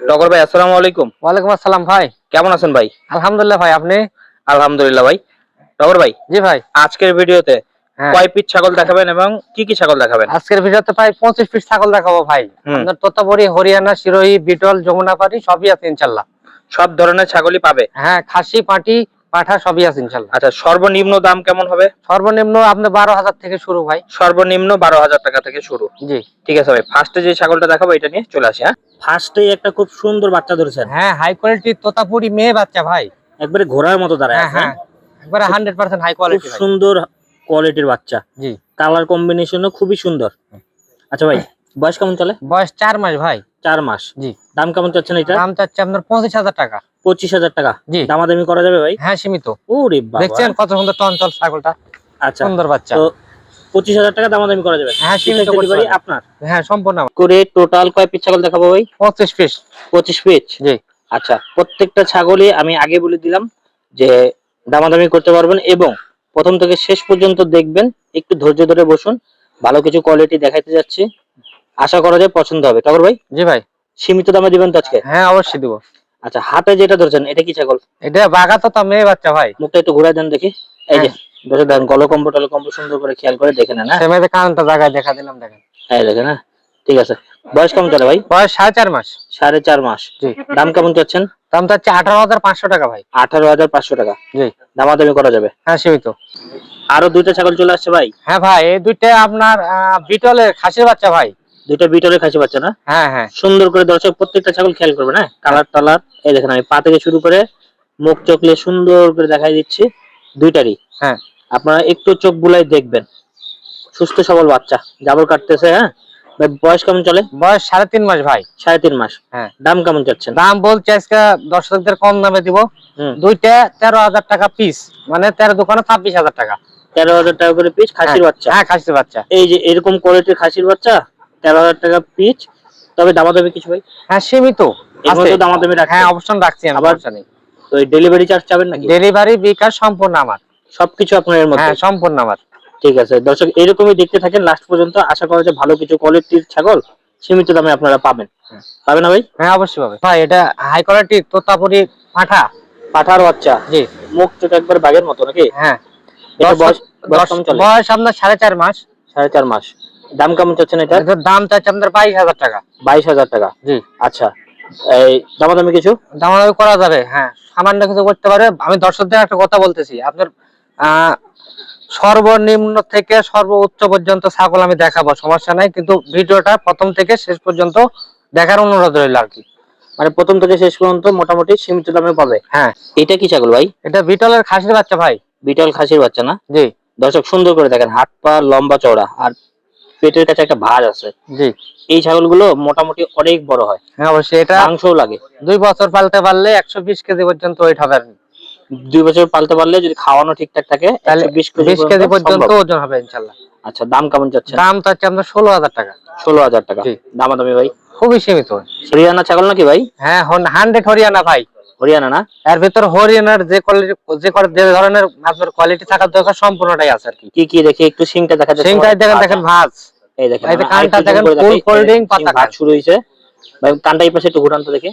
টগর ভাই আসসালামু আলাইকুম। ওয়ালাইকুম আসসালাম ভাই। কেমন আছেন ভাই? আলহামদুলিল্লাহ ভাই আপনি? আলহামদুলিল্লাহ ভাই। টগর ভাই জি ভাই। আজকের ভিডিওতে হ্যাঁ। কয় পিস ছাগল দেখাবেন এবং কি কি ছাগল দেখাবেন? আজকের ভিডিওতে প্রায় পঁচিশ পিস ছাগল দেখাবো ভাই। আপনার তোতাপুরি হরিয়ানা সিরোহি বিটল যমুনাপাড়ি সবই আছে ইনশাল্লাহ। সব ধরনের ছাগলই পাবে? হ্যাঁ খাসি পাটি পাঠা সবই আছে ইনশাল্লাহ। আচ্ছা সর্বনিম্ন দাম কেমন হবে? সর্বনিম্ন আপনার বারো হাজার থেকে শুরু ভাই। সর্বনিম্ন বারো হাজার টাকা থেকে শুরু। জি। ঠিক আছে ভাই ফার্স্টে যে ছাগলটা দেখাবো এটা নিয়ে চলে আসি হ্যাঁ? ফার্স্টেই একটা খুব সুন্দর বাচ্চা ধরেছেন। হ্যাঁ হাই কোয়ালিটির তোতাপুরি মেয়ে বাচ্চা ভাই। একবারে ঘোড়ার মতো দাঁড়ায় হ্যাঁ হ্যাঁ একবারে হান্ড্রেড পার্সেন্ট হাই খুব কোয়ালিটি সুন্দর কোয়ালিটির বাচ্চা। জি। কালার কম্বিনেশনও খুবই সুন্দর। আচ্ছা ভাই বয়স কেমন চলে? বয়স চার মাস ভাই। চার মাস। জি। দাম কেমন চাচ্ছেন এটা দাম চাচ্ছে আপনার পঁচিশ হাজার টাকা। পঁচিশ হাজার টাকা। জি। দামাদামি করা যাবে ভাই? হ্যাঁ সীমিত। ওরে দেখছেন কত সুন্দর টনচল ছাগলটা? আচ্ছা। সুন্দর বাচ্চা। তো পঁচিশ হাজার টাকা দামাদামি করা যাবে। হ্যাঁ সীমিত ডেলিভারি আপনার? হ্যাঁ সম্পূর্ণ করে টোটাল কয় পিস ছাগল দেখাবো ভাই? পঁচিশ পিস পঁচিশ পিস জি। আচ্ছা প্রত্যেকটা ছাগলই আমি আগে বলে দিলাম যে দামাদামি করতে পারবেন এবং প্রথম থেকে শেষ পর্যন্ত দেখবেন একটু ধৈর্য ধরে বসুন ভালো কিছু কোয়ালিটি দেখাইতে যাচ্ছি। আশা করা যায় পছন্দ হবে। টগর ভাই? জি ভাই। সীমিত দামে দিবেন তো আজকে? হ্যাঁ অবশ্যই দিব। আচ্ছা হাতে যেটা ধরছেন এটা কি ছাগল? এটা বাঘা তো তা মেয়ে বাচ্চা ভাই। মুখটা একটু ঘুরাই দেন দেখি। এই যে হ্যাঁ। দর্শক দেখেন গলকম্ব টলকম্ব সুন্দর করে খেয়াল করে দেখে নেন হ্যাঁ? মেয়েদের কানটা জায়গায় দেখা দিলাম দেখেন। এই দেখেন হ্যাঁ। ঠিক আছে। বয়স কেমন চলে ভাই? বয়স সাড়ে চার মাস। সাড়ে চার মাস। জি। দাম কেমন চাচ্ছেন? দাম চাচ্ছে আঠারো হাজার পাঁচশো টাকা ভাই। আঠারো হাজার পাঁচশো টাকা। জি। দামাদামি করা যাবে? হ্যাঁ সীমিত। আরও দুইটা ছাগল চলে আসছে ভাই? হ্যাঁ ভাই এই দুইটা আপনার বিটলের খাসির বাচ্চা ভাই। দুইটা বিটরে খাসি বাচ্চা না? হ্যাঁ হ্যাঁ। সুন্দর করে দর্শক প্রত্যেকটা ছাগল খেয়াল করবেন হ্যাঁ কালার টালার এই দেখেন আমি পা থেকে শুরু করে মুখ চোখলে সুন্দর করে দেখাই দিচ্ছি দুইটারই। হ্যাঁ। আপনারা একটু চোখ বুলাই দেখবেন। সুস্থ সবল বাচ্চা জাবর কাটতেছে হ্যাঁ? বয়স কেমন চলে? বয়স সাড়ে তিন মাস ভাই। সাড়ে তিন মাস। হ্যাঁ। দাম কেমন চাচ্ছেন? দাম বলছে আজকে দর্শকদের কম দামে দিব। দুইটা তেরো হাজার টাকা পিস মানে তেরো দোকানে ছাব্বিশ হাজার টাকা। তেরো হাজার টাকা করে পিস খাসির হ্যাঁ, বাচ্চা। হ্যাঁ খাসির বাচ্চা। এই যে এরকম কোয়ালিটির খাসির বাচ্চা তেরো হাজার টাকা পিস তবে দামাদামি কিছু ভাই? হ্যাঁ সীমিত। দামাদামি রাখছেন হ্যাঁ অপশন রাখছি আবার- তো ডেলিভারি চার্জ চাবেন নাকি? ডেলিভারি বিকাশ সম্পূর্ণ আমার। সবকিছু আপনার এর মধ্যে? হ্যাঁ সম্পূর্ণ আমার। ঠিক আছে। দর্শক এরকমই দেখতে থাকেন লাস্ট পর্যন্ত। আশা করা যায় ভালো কিছু কোয়ালিটির ছাগল সীমিত দামে আপনারা পাবেন। পাবেন না ভাই? হ্যাঁ অবশ্যই পাবেন। ভাই এটা হাই কোয়ালিটি তোতাপুরি পাঠা। পাঠার বাচ্চা? জি। মুখ চোখ একবার বাঘের মতো নাকি? হ্যাঁ। বয়স আপনার সাড়ে চার মাস। সাড়ে চার মাস। দাম কেমন চাচ্ছেন এটা? এটার দাম চাচ্ছে আপনার বাইশ হাজার টাকা। বাইশ হাজার টাকা? জি। আচ্ছা এই দামাদামি কিছু? দামাদামি করা যাবে হ্যাঁ। সামান্য কিছু করতে পারে। আমি দর্শকদের একটা কথা বলতেছি আপনার সর্বনিম্ন থেকে সর্বোচ্চ পর্যন্ত ছাগল আমি দেখাবো সমস্যা নাই। কিন্তু ভিডিওটা প্রথম থেকে শেষ পর্যন্ত দেখার অনুরোধ রইল আর কি। মানে প্রথম থেকে শেষ পর্যন্ত মোটামুটি সীমিত দামে পাবে? হ্যাঁ। এটা কি ছাগল ভাই? এটা বিটলের খাসির বাচ্চা ভাই। বিটল খাসির বাচ্চা না? জি। দর্শক সুন্দর করে দেখেন হাত পা লম্বা চওড়া আর পেটের কাছে একটা ভাঁজ আছে। জি। এই ছাগলগুলো মোটামুটি অনেক বড় হয়। হ্যাঁ অবশ্যই। এটা মাংসও লাগে। দুই বছর পালতে পারলে একশো বিশ কেজি পর্যন্ত ওয়েট হবে। দুই বছর পালতে পারলে যদি খাওয়ানো ঠিকঠাক থাকে তাহলে বিশ বিশ কেজি পর্যন্ত ওজন হবে ইনশাল্লাহ আচ্ছা দাম কেমন যাচ্ছে দাম তো হচ্ছে আপনার ষোলো হাজার টাকা। ষোলো হাজার টাকা। জি। দামাদামি ভাই? খুবই সীমিত। হরিয়ানা ছাগল নাকি ভাই? হ্যাঁ হান্ড্রেড হরিয়ানা ভাই। হরিয়ানা না? এর ভিতর হরিয়ানার যে কোয়ালিটি যে যে ধরনের আপনার কোয়ালিটি থাকার দরকার সম্পূর্ণটাই আছে আর কি। কি কি দেখি? একটু সিংটা দেখা যাচ্ছে। সিংটাই দেখেন দেখেন ভাঁজ এই দেখেন এই কানটা দেখেন, folding এই পাতা ভাঁজ শুরু হয়েছে। ভাই কানটা এই পাশে একটু ঘুরান তো দেখি।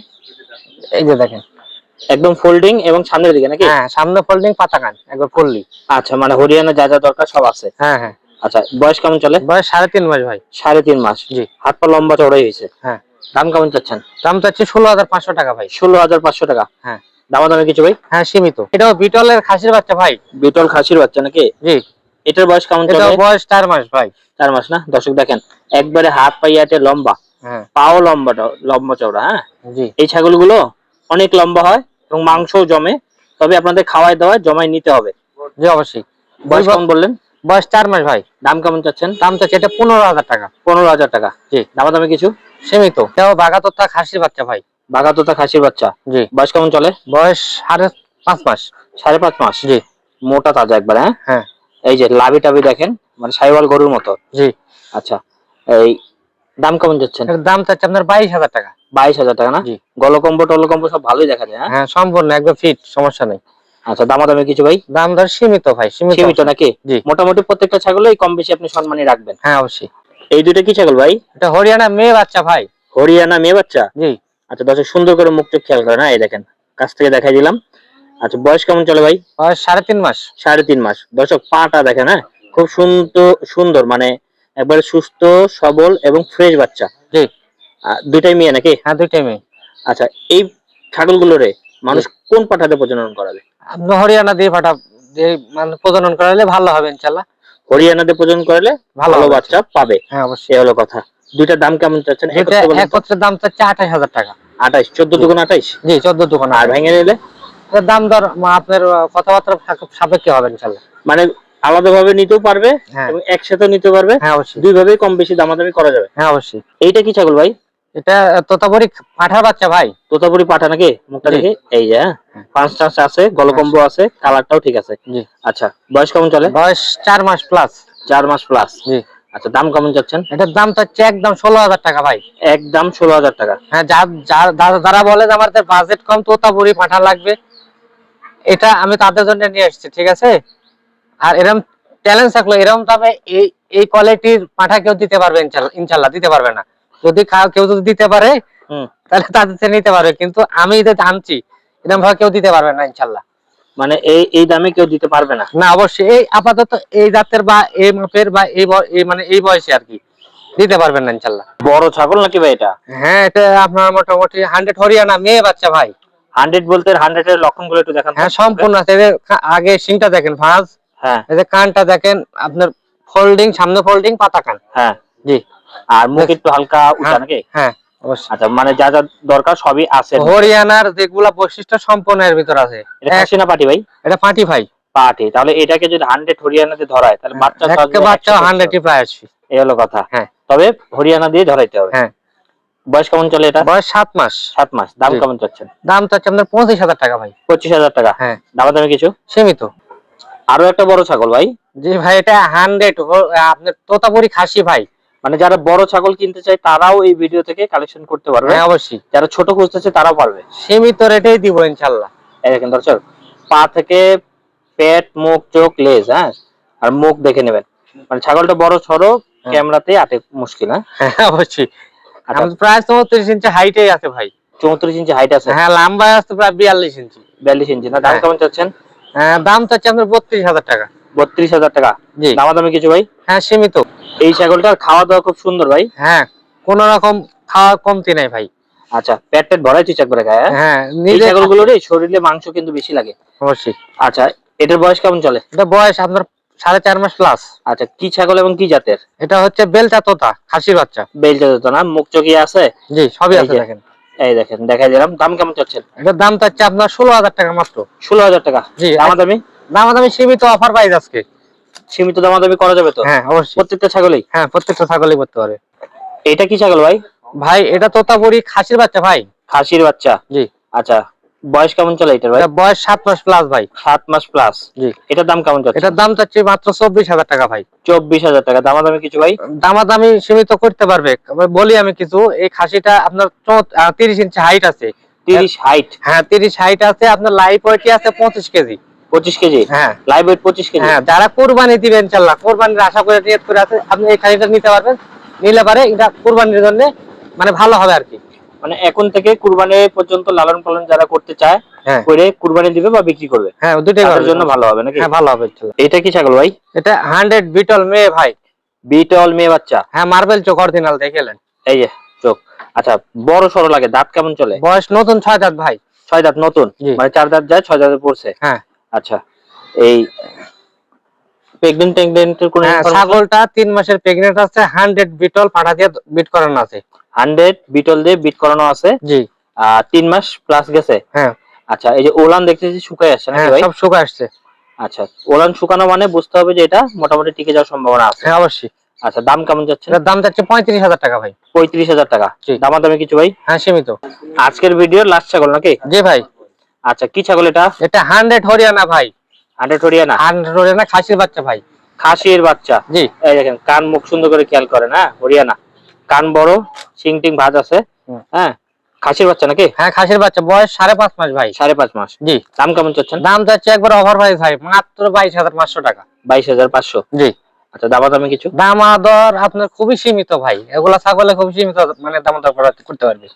এই যে দেখেন। একদম ফোল্ডিং এবং সামনের দিকে নাকি? হ্যাঁ সামনে ফোল্ডিং পাতা কান একবার ফুললি আচ্ছা মানে হরিয়ানা যা যা দরকার সব আছে। হ্যাঁ হ্যাঁ। আচ্ছা বয়স কেমন চলে? বয়স সাড়ে তিন মাস ভাই। সাড়ে তিন মাস। জি। হাত পা লম্বা চড়াই হয়েছে। হ্যাঁ। দাম কেমন চাচ্ছেন? দাম চাচ্ছি ষোলো হাজার পাঁচশো টাকা ভাই। ষোলো হাজার পাঁচশো টাকা। হ্যাঁ। দামাদামি কিছু ভাই? হ্যাঁ সীমিত। এটাও বিটলের খাসির বাচ্চা ভাই। বিটল খাসির বাচ্চা নাকি? জি। এটার বয়স কেমন এটা বয়স চার মাস ভাই। চার মাস না? দর্শক দেখেন একবারে হাত পাইয়াটে লম্বা হ্যাঁ। পাও লম্বা লম্বা চওড়া হ্যাঁ? জি। এই ছাগলগুলো অনেক লম্বা হয় এবং মাংসও জমে তবে আপনাদের খাওয়াই দাওয়ায় জমাই নিতে হবে। জি অবশ্যই। বয়স কেমন বললেন? বয়স চার মাস ভাই। দাম কেমন চাচ্ছেন? দাম চাচ্ছে এটা পনেরো হাজার টাকা। পনেরো হাজার টাকা। জি। দামাদামি কিছু? সীমিত। এটাও বাগাতোতা খাসির বাচ্চা ভাই। বাগাতোতা খাসির বাচ্চা? জি। বয়স কেমন চলে? বয়স সাড়ে পাঁচ মাস। সাড়ে পাঁচ মাস? জি। মোটা তাজা একবার হ্যাঁ? হ্যাঁ। এই যে লাভি টাবি দেখেন মানে সাইওয়াল গরুর মতো। জি। আচ্ছা এই দাম কেমন এটার দাম চাচ্ছে আপনার বাইশ হাজার টাকা। বাইশ হাজার টাকা না? জি। গলকম্ব টলকম্ব সব ভালোই দেখা যায় হ্যাঁ? হ্যাঁ সম্পূর্ণ একদম ফিট সমস্যা নেই। আচ্ছা দামাদামি কিছু ভাই? দাম ধর সীমিত ভাই সীমিত। সীমিত নাকি? জি। মোটামুটি প্রত্যেকটা ছাগলই কম বেশি আপনি সম্মানী রাখবেন। হ্যাঁ অবশ্যই। এই দুইটা কি ছাগল ভাই? এটা হরিয়ানা মেয়ে বাচ্চা ভাই। হরিয়ানা মেয়ে বাচ্চা? জি। আচ্ছা দর্শক সুন্দর করে মুখ চোখ খেয়াল করেন হ্যাঁ এই দেখেন কাছ থেকে দেখাই দিলাম। আচ্ছা বয়স কেমন চলে ভাই? বয়স সাড়ে তিন মাস। সাড়ে তিন মাস। দর্শক পাটা দেখেন হ্যাঁ খুব সুন্দর সুন্দর মানে একবারে সুস্থ সবল এবং ফ্রেশ বাচ্চা। জি। দুইটাই মেয়ে নাকি? হ্যাঁ দুইটাই মেয়ে। আচ্ছা এই ছাগল ছাগলগুলোরে মানুষ কোন পাঠাতে প্রজনন করাবে হরিয়ানা দিয়ে ফাটা দিয়ে মানে প্রজনন করালে ভালো হবে ইনশাল্লাহ হরিয়ানাতে প্রজনন করালে ভালো বাচ্চা পাবে। হ্যাঁ অবশ্যই। হলো কথা। দুইটার দাম কেমন চাচ্ছেন? একত্রে দাম চাচ্ছে আঠাশ হাজার টাকা। আঠাইশ চোদ্দ দুগুণ আঠাইশ জি চোদ্দ দোকান আর ভেঙে নিলে? দাম দর আপনার কথাবার্তা সাপে- সাপেক্ষে হবে ইনশাল্লাহ। মানে আলাদা ভাবে নিতেও পারবে হ্যাঁ। একসাথে নিতে পারবে। হ্যাঁ অবশ্যই। দুই ভাবেই কম বেশি দামাদামি করা যাবে। হ্যাঁ অবশ্যই। এইটা কি ছাগল ভাই? এটা তোতাপুরি পাঠার বাচ্চা ভাই। তোতাপুরি পাঠা নাকি? মুখটা দেখি। এই যে হ্যাঁ। পাঁচ আছে গলকম্ব আছে কালারটাও ঠিক আছে। আচ্ছা বয়স কেমন চলে? বয়স চার মাস প্লাস চার মাস প্লাস জি। আচ্ছা দাম কেমন যাচ্ছেন এটার দাম চাচ্ছে একদম ষোলো হাজার টাকা ভাই। একদম ষোলো হাজার টাকা। হ্যাঁ যা- যা- যারা- বলে যে আমাদের বাজেট কম তোতাপুরি পাঠা লাগবে। এটা আমি তাদের জন্য নিয়ে এসেছি ঠিক আছে? আর এরকম ট্যালেন্ট থাকল এরকম দামে এই এই কোয়ালিটির পাঠা কেউ দিতে পারবে ইনশাল্লাহ দিতে পারবে না। যদি কেউ যদি দিতে পারে তাহলে তাদের থেকে নিতে পারবে। কিন্তু আমি যে আনছি এরকম ভাবে কেউ দিতে পারবে না ইনশাল্লাহ মানে এই এই দামে কেউ দিতে পারবে না? না অবশ্যই। এই আপাতত এই জাতের বা এই মাপের বা এই মানে এই বয়সে আর কি দিতে পারবেন না ইনশাল্লাহ বড় ছাগল নাকি ভাই এটা? হ্যাঁ এটা আপনার মোটামুটি হান্ড্রেড হরিয়ানা মেয়ে বাচ্চা ভাই। হান্ড্রেড বলতে হান্ড্রেড এর লক্ষণগুলো একটু দেখেন হ্যাঁ সম্পূর্ণ আছে। আগে সিংটা দেখেন ফাঁস। হ্যাঁ। এই যে কানটা দেখেন আপনার ফোল্ডিং সামনে ফোল্ডিং পাতা কান। হ্যাঁ। জি। আর মুখ একটু হালকা উঠা হ্যাঁ, নাকি? হ্যাঁ আচ্ছা মানে যা যা দরকার সবই আছে। হরিয়ানার যেগুলা বৈশিষ্ট্য সম্পূর্ণ এর ভিতর আছে। এটা খাসি না পাটি ভাই? এটা পাটি ভাই। পাটি তাহলে এটাকে যদি হান্ড্রেড হরিয়ানাতে ধরায় তাহলে বাচ্চা একটা বাচ্চা হান্ড্রেডই প্রায় আসবে। এই হলো কথা। হ্যাঁ। তবে হরিয়ানা দিয়ে ধরাইতে হবে। হ্যাঁ। বয়স কেমন চলে এটা? বয়স সাত মাস। সাত মাস। দাম কেমন চাচ্ছেন? দাম তো হচ্ছে আপনার পঁচিশ হাজার টাকা ভাই। পঁচিশ হাজার টাকা। হ্যাঁ। দামা দামি কিছু? সীমিত। আরও একটা বড় ছাগল ভাই। জি ভাই এটা হান্ড্রেড আপনার তোতাপুরি খাসি ভাই। মানে যারা বড় ছাগল কিনতে চায় তারাও এই ভিডিও থেকে কালেকশন করতে পারবে। হ্যাঁ অবশ্যই। যারা ছোট খুঁজতেছে তারাও পারবে। সীমিত রেটেই দিব ইনশাল্লাহ এই দেখেন দর্শক পা থেকে পেট মুখ চোখ লেজ হ্যাঁ? আর মুখ দেখে নেবেন। মানে ছাগলটা বড় সড়ো হ্যাঁ। ক্যামেরাতে আটে মুশকিল হ্যাঁ? হ্যাঁ অবশ্যই। আচ্ছা। আমাদের প্রায় চৌত্রিশ ইঞ্চি হাইটেই আছে ভাই। চৌত্রিশ ইঞ্চি হাইট আছে? হ্যাঁ লম্বায় আছে প্রায় বিয়াল্লিশ ইঞ্চি। বিয়াল্লিশ ইঞ্চি। না দাম হ্যাঁ। কেমন চাচ্ছেন? হ্যাঁ, দাম চাচ্ছে আপনার বত্রিশ হাজার টাকা। বত্রিশ হাজার টাকা। জি। দামা দামি কিছু ভাই? হ্যাঁ সীমিত। এই ছাগলটার খাওয়া দাওয়া খুব সুন্দর ভাই? হ্যাঁ কোন রকম খাওয়া কমতি নাই ভাই। আচ্ছা পেট টেট ভরাই তুই করে গায়ে হ্যাঁ? হ্যাঁ এই ছাগলগুলোর শরীরে মাংস কিন্তু বেশি লাগে। অবশ্যই। আচ্ছা এটার বয়স কেমন চলে? এটা বয়স আপনার সাড়ে চার মাস প্লাস আচ্ছা কি ছাগল এবং কি জাতের? এটা হচ্ছে বেলচা তোতা খাসির বাচ্চা। বেল জাতের তো না? মুখ চোখি আছে? জি সবই আছে দেখেন। এই দেখেন দেখাই দিলাম। দাম কেমন চাচ্ছেন? এটার দাম চাচ্ছে আপনার ষোলো হাজার টাকা মাত্র। ষোলো হাজার টাকা। জি দামা দামি দাম আমি সীমিত অফার পাই আজকে। সীমিত দামা দামি করা যাবে তো? হ্যাঁ অবশ্যই। প্রত্যেকটা ছাগলই? হ্যাঁ প্রত্যেকটা ছাগলই করতে পারে। এটা কি ছাগল ভাই? ভাই এটা তোতাপুরি খাসির বাচ্চা ভাই। খাসির বাচ্চা? জি। আচ্ছা বয়স কেমন চলে এটার ভাই? বয়স সাত মাস প্লাস ভাই। সাত মাস প্লাস জি। এটার দাম কেমন যাচ্ছে? এটার দাম চাচ্ছি মাত্র চব্বিশ হাজার টাকা ভাই। চব্বিশ হাজার টাকা। দামা দামি কিছু ভাই? দামাদামি সীমিত করতে পারবে। বলি আমি কিছু এই খাসিটা আপনার তিরিশ ইঞ্চি হাইট আছে। তিরিশ হাইট হ্যাঁ তিরিশ হাইট আছে আপনার লাইফ ওয়েটই আছে পঁচিশ কেজি। পঁচিশ কেজি? হ্যাঁ। লাইভ ওয়েট পঁচিশ কেজি? হ্যাঁ যারা কোরবানি দিবেন ইনশাল্লাহ কোরবানির আশা করে করে আছে আপনি এই খাসিটা নিতে পারবেন। নিলে পারে এটা কোরবানির জন্য মানে ভালো হবে আর কি। মানে এখন থেকে কুরবানি পর্যন্ত লালন পালন যারা করতে চায় হ্যাঁ। করে কুরবানি দিবে বা বিক্রি করবে? হ্যাঁ দুটোই জন্য ভালো হবে নাকি? হ্যাঁ ভালো হবে এটা কি ছাগল ভাই? এটা হান্ড্রেড বিটল মেয়ে ভাই। বিটল মেয়ে বাচ্চা? হ্যাঁ মার্বেল চোখ অরিজিনাল দেখেলেন এই যে চোখ। আচ্ছা বড় সরো লাগে দাঁত কেমন চলে? বয়স নতুন ছয় দাঁত ভাই। ছয় দাঁত নতুন? মানে চার দাঁত যায় ছয় দাঁতে পড়ছে? হ্যাঁ। আচ্ছা এই প্রেগনেন্ট টেগনেন্টের কোন হ্যাঁ ছাগলটা তিন মাসের প্রেগনেন্ট আছে হান্ড্রেড বিটল পাঠা দিয়ে বিট করানো আছে। হান্ড্রেড বিটল দিয়ে বিট করানো আছে? জি। আর তিন মাস প্লাস গেছে? হ্যাঁ। আচ্ছা এই যে ওলান দেখতেছি শুকায় আসছে নাকি হ্যাঁ ভাই? সব শুকা আসছে। আচ্ছা ওলান শুকানো মানে বুঝতে হবে যে এটা মোটামুটি টিকে যাওয়ার সম্ভাবনা আছে। হ্যাঁ অবশ্যই। আচ্ছা দাম কেমন যাচ্ছে? এটার দাম যাচ্ছে পঁয়ত্রিশ হাজার টাকা ভাই। পঁয়ত্রিশ হাজার টাকা। জি। দামা দামে কিছু ভাই? হ্যাঁ সীমিত। আজকের ভিডিও লাস্ট ছাগল নাকি? জি ভাই। আচ্ছা কি ছাগল এটা? এটা হান্ড্রেড হরিয়ানা ভাই। হান্ড্রেড হরিয়ানা? হান্ড্রেড হরিয়ানা খাসির বাচ্চা ভাই। খাসির বাচ্চা? জি। এই দেখেন কান মুখ সুন্দর করে খেয়াল করেন হ্যাঁ হরিয়ানা। কান বড় সিং টিং ভাজ আছে হ্যাঁ খাসির বাচ্চা নাকি? হ্যাঁ খাসির বাচ্চা বয়স সাড়ে পাঁচ মাস ভাই। সাড়ে পাঁচ মাস। জি। দাম কেমন চাচ্ছেন? দাম যাচ্ছে একবার অফার প্রাইস ভাই মাত্র বাইশ হাজার পাঁচশো টাকা। বাইশ হাজার পাঁচশো। জি। আচ্ছা দামা দামি কিছু দামা দর আপনার খুবই সীমিত ভাই এগুলা ছাগলে খুবই সীমিত মানে দামা দর করতে পারবে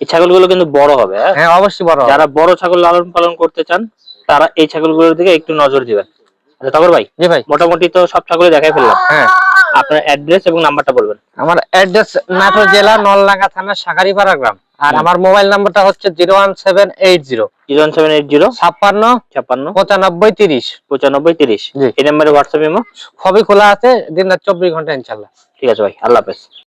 এই ছাগলগুলো কিন্তু বড় হবে হ্যাঁ? হ্যাঁ অবশ্যই বড়। যারা বড় ছাগল লালন পালন করতে চান তারা এই ছাগলগুলোর দিকে একটু নজর দিবেন আচ্ছা ভাই জি ভাই। মোটামুটি তো সব ছাগলই দেখাই ফেললাম। হ্যাঁ। আপনার অ্যাড্রেস এবং নাম্বারটা বলবেন। আমার অ্যাড্রেস নাটোর জেলা নলডাঙ্গা থানা সাগারিপাড়া গ্রাম। আর আমার মোবাইল নাম্বারটা হচ্ছে zero one seven eight zero. Zero one seven eight zero. ছাপ্পান্ন। ছাপ্পান্ন। পঁচানব্বই তিরিশ। পঁচানব্বই তিরিশ। এই নাম্বারে হোয়াটসঅ্যাপ ইমো। সবই খোলা আছে দিন রাত চব্বিশ ঘণ্টা ইনশাল্লাহ ঠিক আছে ভাই আল্লাহ হাফেজ।